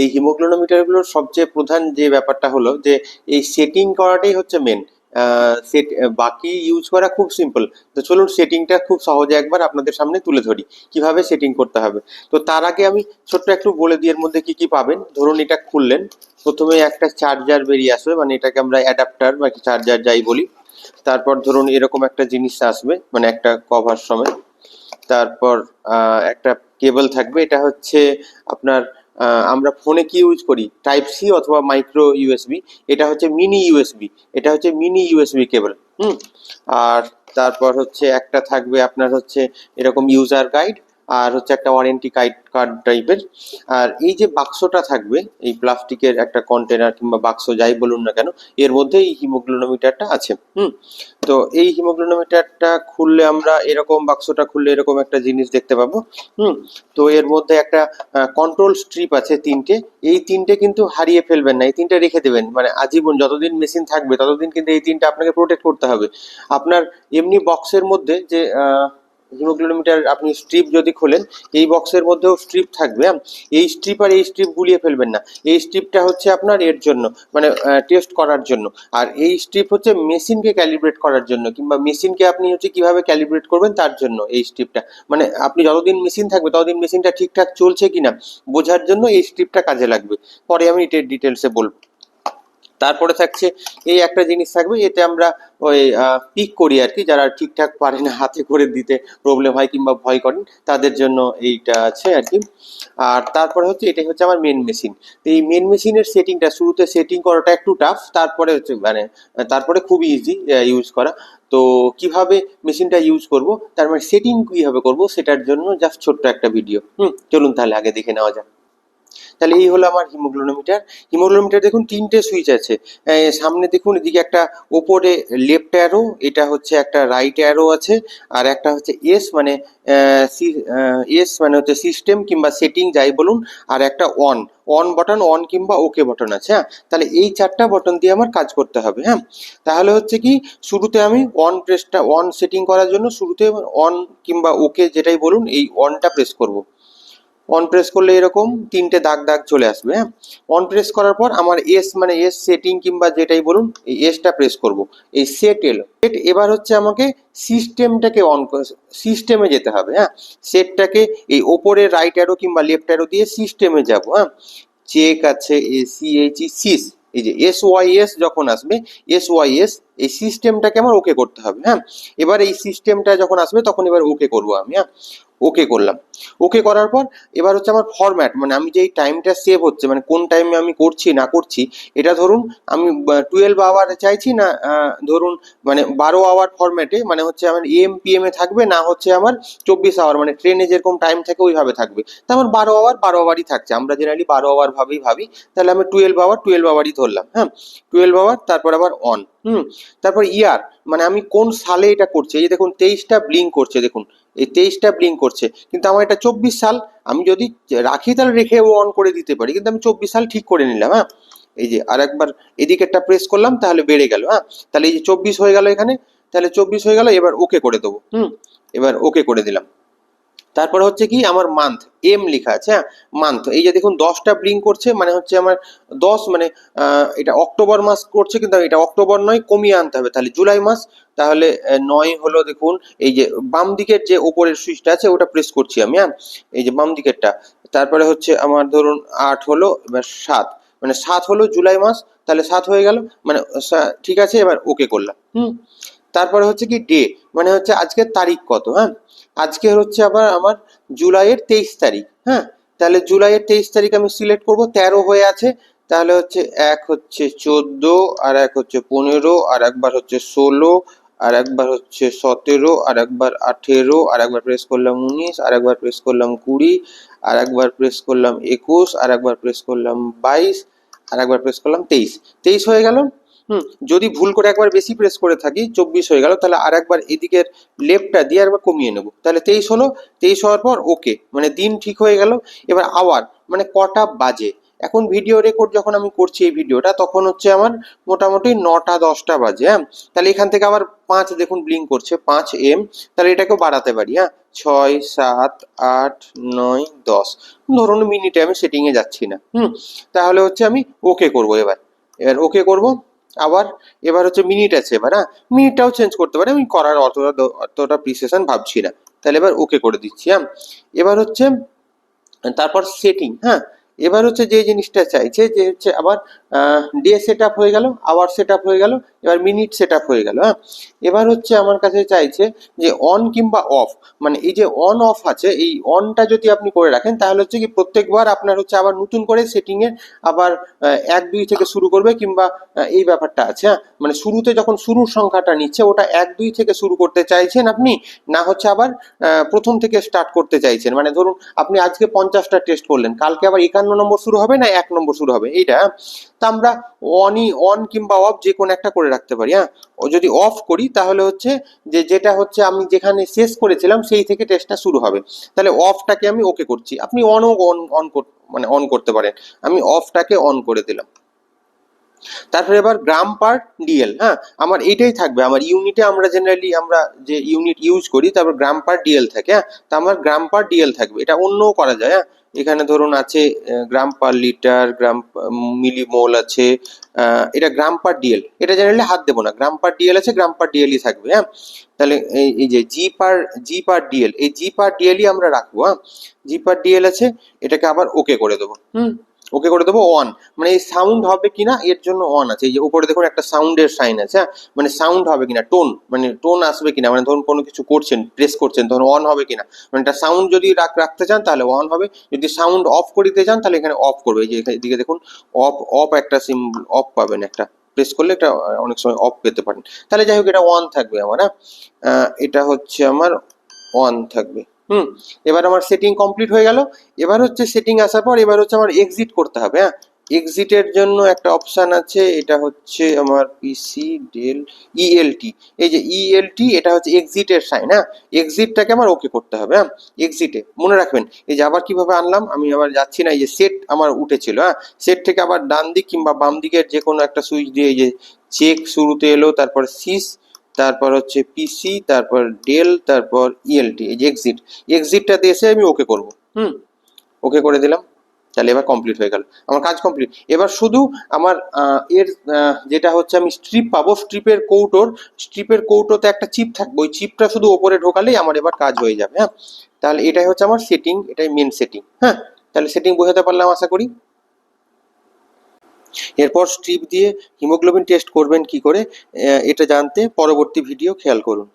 এই হিমোগ্লোনোমিটারগুলোর সবচেয়ে প্রধান যে ব্যাপারটা হলো যে এই সেটিং করাটাই হচ্ছে মেন সেট বাকি ইউজ করা খুব সিম্পল তো চলুন সেটিংটা খুব সহজে একবার আপনাদের সামনে তুলে ধরি, কীভাবে সেটিং করতে হবে। তো তার আগে আমি ছোট্ট একটু বলে দিই মধ্যে কি কি পাবেন। ধরুন এটা খুললেন, প্রথমে একটা চার্জার বেরিয়ে আসবে মানে এটাকে আমরা অ্যাডাপ্টার বা চার্জার যাই বলি। তারপর ধরুন এরকম একটা জিনিস আসবে মানে একটা কভার সময়। তারপর একটা কেবল থাকবে, এটা হচ্ছে আপনার আমরা ফোনে কি ইউজ করি? টাইপ সি অথবা মাইক্রো ইউএসবি এটা হচ্ছে মিনি ইউএসবি এটা হচ্ছে মিনি ইউএসবি কেবল হুম? আর তারপর হচ্ছে একটা থাকবে আপনার হচ্ছে এরকম ইউজার গাইড আর হচ্ছে একটা ওয়ারেন্টি গাইড কার্ড টাইপের আর এই যে বাক্সটা থাকবে, এই প্লাস্টিকের একটা কন্টেনার কিংবা বাক্স যাই বলুন না কেন, এর মধ্যে এই হিমোগ্লোনোমিটারটা আছে, হুম? তো এই হিমোগ্লোনোমিটারটা খুললে আমরা এরকম, বাক্সটা খুললে এরকম একটা জিনিস দেখতে পাবো, হুম? তো এর মধ্যে একটা কন্ট্রোল স্ট্রিপ আছে তিনটে। এই তিনটে কিন্তু হারিয়ে ফেলবেন না, এই তিনটে রেখে দেবেন। মানে আজীবন যতদিন মেশিন থাকবে, ততদিন কিন্তু এই তিনটে আপনাকে প্রোটেক্ট করতে হবে। আপনার এমনি বক্সের মধ্যে যে হিমোগ্লোমিটার আপনি স্ট্রিপ যদি খোলেন, এই বক্সের মধ্যেও স্ট্রিপ থাকবে? এই স্ট্রিপ আর এই স্ট্রিপ গুলিয়ে ফেলবেন না। এই স্ট্রিপটা হচ্ছে আপনার এর জন্য মানে টেস্ট করার জন্য। আর এই স্ট্রিপ হচ্ছে মেশিনকে ক্যালিব্রেট করার জন্য, কিংবা মেশিনকে আপনি হচ্ছে কীভাবে ক্যালিব্রেট করবেন তার জন্য এই স্ট্রিপটা মানে আপনি যতদিন মেশিন থাকবে, ততদিন মেশিনটা ঠিকঠাক চলছে কিনা, বোঝার জন্য এই স্ট্রিপটা কাজে লাগবে। পরে আমি ডিটেলসে বলব। তারপরে থাকছে এই একটা জিনিস থাকবে, এতে আমরা ওই পিক করি আর কি, যারা ঠিকঠাক পারে না হাতে করে দিতে প্রবলেম হয় কিংবা ভয় করেন, তাদের জন্য এইটা আছে আর কি। আর তারপরে হচ্ছে এটাই হচ্ছে আমার মেন মেশিন তো এই মেন মেশিনের সেটিংটা শুরুতে সেটিং করাটা একটু টাফ তারপরে হচ্ছে মানে তারপরে খুবই ইজি ইউজ করা। তো কীভাবে মেশিনটা ইউজ করব, তার মানে সেটিং কীভাবে করব, সেটার জন্য জাস্ট ছোট্ট একটা ভিডিও হুম, চলুন তাহলে আগে দেখে নেওয়া যাক। তাহলে এই হলো আমার হিমোগ্লোনোমিটার হিমোগ্লোনোমিটার দেখুন তিনটে সুইচ আছে। সামনে দেখুন এদিকে একটা ওপরে লেফট অ্যারো, এটা হচ্ছে একটা রাইট অ্যারো আছে, আর একটা হচ্ছে এস মানে এস মানে হচ্ছে সিস্টেম কিংবা সেটিং যাই বলুন, আর একটা অন। অন বাটন, অন কিংবা ওকে বাটন আছে হ্যাঁ? তাহলে এই চারটা বাটন দিয়ে আমার কাজ করতে হবে হ্যাঁ? তাহলে হচ্ছে কি, শুরুতে আমি অন প্রেসটা, অন সেটিং করার জন্য শুরুতে অন কিংবা ওকে যেটাই বলুন, এই অনটা প্রেস করব। অন প্রেস করলে এরকম তিনটে দাগ দাগ চলে আসবে হ্যাঁ? অন প্রেস করার পর আমার এস মানে এস সেটিং কিংবা যেটাই বলুন, এই এসটা প্রেস করব। এই সেট এলো। সেট এবার হচ্ছে আমাকে সিস্টেমটাকে অন সিস্টেমে যেতে হবে হ্যাঁ? সেটটাকে এই ওপরে রাইট অ্যারো কিংবা লেফট অ্যারো দিয়ে সিস্টেমে যাব হ্যাঁ? চেক আছে এ সি এইচ ই সিস এই যে এস ওয়াই এস যখন আসবে এস ওয়াই এস এই সিস্টেমটাকে আমার ওকে করতে হবে হ্যাঁ? এবার এই সিস্টেমটা যখন আসবে, তখন এবার ওকে করব আমি হ্যাঁ? ওকে করলাম। ওকে করার পর এবার হচ্ছে আমার ফরম্যাট মানে আমি যেই টাইমটা সেভ হচ্ছে মানে কোন টাইমে আমি করছি, না করছি, এটা ধরুন আমি টুয়েলভ আওয়ার চাইছি না ধরুন মানে বারো আওয়ার ফরম্যাটে মানে হচ্ছে আমার এম পিএম এ থাকবে, না হচ্ছে আমার চব্বিশ আওয়ার মানে ট্রেনে যেরকম টাইম থাকে ওইভাবে থাকবে। তা আমার বারো আওয়ার বারো আওয়ারই থাকছে। আমরা জেনারেলি বারো আওয়ার ভাবেই ভাবি, তাহলে আমি টুয়েলভ আওয়ার টুয়েলভ আওয়ারই ধরলাম হ্যাঁ? টুয়েলভ আওয়ার তারপর আবার অন হুম? তারপর ইয়ার মানে আমি কোন সালে এটা করছি, এই দেখুন, তেইশটা ব্লিং করছে, দেখুন। এই তেইশটা ব্লিং করছে। কিন্তু আমার এটা চব্বিশ সাল, আমি যদি রাখি তাহলে রেখে ও অন করে দিতে পারি। কিন্তু আমি চব্বিশ সাল ঠিক করে নিলাম হ্যাঁ? এই যে আর একবার এদিকে একটা প্রেস করলাম, তাহলে বেড়ে গেল হ্যাঁ? তাহলে এই যে চব্বিশ হয়ে গেল এখানে, তাহলে চব্বিশ হয়ে গেল, এবার ওকে করে দেবো, হুম? এবার ওকে করে দিলাম। তারপর হচ্ছে কি আমার মান্থ এম লেখা আছে হ্যাঁ? মান্থ এই যে দেখুন দশটা ব্লিং করছে মানে হচ্ছে আমার দশ মানে এটা অক্টোবর মাস করছে, কিন্তু এটা অক্টোবর নয়, কমিয়ে আনতে হবে। তাহলে জুলাই মাস, তাহলে নয় হলো দেখুন, এই যে বাম দিকের যে ওপরের সুইচটা আছে, ওটা প্রেস করছি আমি হ্যাঁ? এই যে বাম দিকেরটা। তারপরে হচ্ছে আমার ধরুন আট হলো, এবার সাত। মানে সাত হলো জুলাই মাস, তাহলে সাত হয়ে গেল মানে ঠিক আছে, এবার ওকে করলাম। হুম? তারপরে হচ্ছে কি ডে মানে হচ্ছে আজকের তারিখ কত হ্যাঁ? আজকে হচ্ছে আবার আমার জুলাইয়ের তেইশ তারিখ হ্যাঁ? তাহলে জুলাইয়ের তেইশ তারিখ আমি সিলেক্ট করব, তেরো হয়ে আছে। তাহলে হচ্ছে এক হচ্ছে চোদ্দ, আর এক হচ্ছে পনেরো, আর একবার হচ্ছে ষোলো, আর একবার হচ্ছে সতেরো, আর একবার আঠেরো, আর একবার প্রেস করলাম উনিশ, আর একবার প্রেস করলাম কুড়ি, আর একবার প্রেস করলাম একুশ, আর একবার প্রেস করলাম বাইশ, আর একবার প্রেস করলাম তেইশ। তেইশ হয়ে গেল? হুম, যদি ভুল করে একবার বেশি প্রেস করে থাকি, চব্বিশ হয়ে গেল, তাহলে আর একবার এদিকের লেফটটা দিয়ে একবার কমিয়ে নেব। তাহলে তেইশ হলো, তেইশ হওয়ার পর ওকে মানে দিন ঠিক হয়ে গেল। এবার আওয়ার মানে কটা বাজে? এখন ভিডিও রেকর্ড যখন আমি করছি এই ভিডিওটা তখন হচ্ছে আমার মোটামুটি নটা, দশটা বাজে হ্যাঁ? তাহলে এখান থেকে আবার পাঁচ দেখুন ব্লিঙ্ক করছে, পাঁচ এম তাহলে এটাকেও বাড়াতে পারি হ্যাঁ? ছয়, সাত, আট, নয়, দশ। ধরুন মিনিটে আমি সেটিংয়ে যাচ্ছি না, হুম? তাহলে হচ্ছে আমি ওকে করব এবার। এবার ওকে করব আবার এবার হচ্ছে মিনিট আছে, এবার হ্যাঁ? মিনিটটাও চেঞ্জ করতে পারি, আমি করার অতটা অতটা প্রিসেশন ভাবছি না। তাহলে এবার ওকে করে দিচ্ছি হ্যাঁ? এবার হচ্ছে, তারপর সেটিং হ্যাঁ? এবার হচ্ছে যে জিনিসটা চাইছে যে হচ্ছে আবার ডে সেট আপ হয়ে গেল আওয়ার সেট আপ হয়ে গেল, এবার মিনিট সেট আপ হয়ে গেল হ্যাঁ? এবার হচ্ছে আমার কাছে চাইছে যে অন কিংবা অফ মানে এই যে অন অফ আছে, এই অনটা যদি আপনি করে রাখেন, তাহলে হচ্ছে কি প্রত্যেকবার আপনার হচ্ছে আবার নতুন করে সেটিংয়ে আবার এক, দুই থেকে শুরু করবে কিংবা এই ব্যাপারটা আছে হ্যাঁ? মানে শুরুতে যখন শুরুর সংখ্যাটা নিচ্ছে, ওটা এক, দুই থেকে শুরু করতে চাইছেন আপনি, না হচ্ছে আবার প্রথম থেকে স্টার্ট করতে চাইছেন। মানে ধরুন, আপনি আজকে পঞ্চাশটা টেস্ট করলেন, কালকে আবার একান্ন নম্বর শুরু হবে না এক নম্বর শুরু হবে? এইটা তো তা আমরা অনই অন কিংবা অফ যে কোনো একটা করে রাখতে পারি হ্যাঁ? যদি অফ করি, তাহলে হচ্ছে যে, যেটা হচ্ছে আমি যেখানে শেষ করেছিলাম, সেই থেকে টেস্টটা শুরু হবে। তাহলে অফটাকে আমি ওকে করছি। আপনি অনও অন অন মানে অন করতে পারেন। আমি অফটাকে অন করে দিলাম। তারপরে এবার গ্রাম পার ডিএল হ্যাঁ? আমার এইটাই থাকবে, আমার ইউনিটে আমরা জেনারেলি আমরা যে ইউনিট ইউজ করি, তারপর গ্রাম পার ডিএল থাকে হ্যাঁ? তা আমার গ্রাম পার ডিএল থাকবে, এটা অন্যও করা যায় হ্যাঁ? এখানে ধরুন আছে গ্রাম পার লিটার, গ্রাম মিলি মোল আছে এটা গ্রাম পার ডিএল এটা জেনারেলি হাত দেবো না, গ্রাম পার ডিএল আছে, গ্রাম পার ডিএলই থাকবে হ্যাঁ? তাহলে এই যে জি পার জি পার ডিএল এই জি পার ডিএলই আমরা রাখব হ্যাঁ? জি পার ডিএল আছে, এটাকে আবার ওকে করে দেবো, হুম? ওকে করে দেবো অন মানে এই সাউন্ড হবে কিনা, এর জন্য অন আছে। এই যে উপরে দেখুন একটা সাউন্ডের সাইন আছে হ্যাঁ? মানে সাউন্ড হবে কিনা টোন মানে টোন আসবে কিনা মানে ধরুন কোনো কিছু করছেন প্রেস করছেন তখন অন হবে কিনা। মানে একটা সাউন্ড যদি রাখ, রাখতে চান, তাহলে অন হবে। যদি সাউন্ড অফ করিতে চান, তাহলে এখানে অফ করবে। এই যে এদিকে দেখুন অফ অফ একটা সিম্বল অফ পাবেন একটা। প্রেস করলে এটা অনেক সময় অফ পেতে পারেন। তাহলে যাই হোক, এটা অন থাকবে আমার হ্যাঁ? এটা হচ্ছে আমার অন থাকবে। হুম, এবার আমার সেটিং কমপ্লিট হয়ে গেল। এবার হচ্ছে সেটিং আসার পর এবার হচ্ছে আমার এক্সিট করতে হবে হ্যাঁ? এক্সিটের জন্য একটা অপশান আছে, এটা হচ্ছে আমার পিসি ডেল ইএলটি এই যে ইএলটি এটা হচ্ছে এক্সিটের সাইন হ্যাঁ? এক্সিটটাকে আমার ওকে করতে হবে হ্যাঁ? এক্সিটে মনে রাখবেন, এই যে আবার কীভাবে আনলাম, আমি আবার যাচ্ছি না, এই যে সেট আমার উঠেছিল হ্যাঁ? সেট থেকে আবার ডান দিক কিংবা বাম দিকের যে কোনো একটা সুইচ দিয়ে, এই যে চেক শুরুতে এলো, তারপর সিস তারপর হচ্ছে পিসি তারপর ডেল তারপর ইএলটি এই যে এক্সিট এক্সিটটাতে এসে আমি ওকে করব। হুম? ওকে করে দিলাম। তাহলে এবার কমপ্লিট হয়ে গেল। আমার কাজ কমপ্লিট এবার শুধু আমার এর যেটা হচ্ছে আমি স্ট্রিপ পাবো স্ট্রিপের কৌটোর স্ট্রিপের কৌটোতে একটা চিপ থাকবে। ওই চিপটা শুধু ওপরে ঢোকালেই আমার এবার কাজ হয়ে যাবে হ্যাঁ? তাহলে এটাই হচ্ছে আমার সেটিং এটাই মেন সেটিং হ্যাঁ? তাহলে সেটিং বোঝাতে পারলাম আশা করি? এরপর স্ট্রিপ দিয়ে হিমোগ্লোবিন টেস্ট করবেন কি করে এটা জানতে পরবর্তী ভিডিও খেয়াল করুন।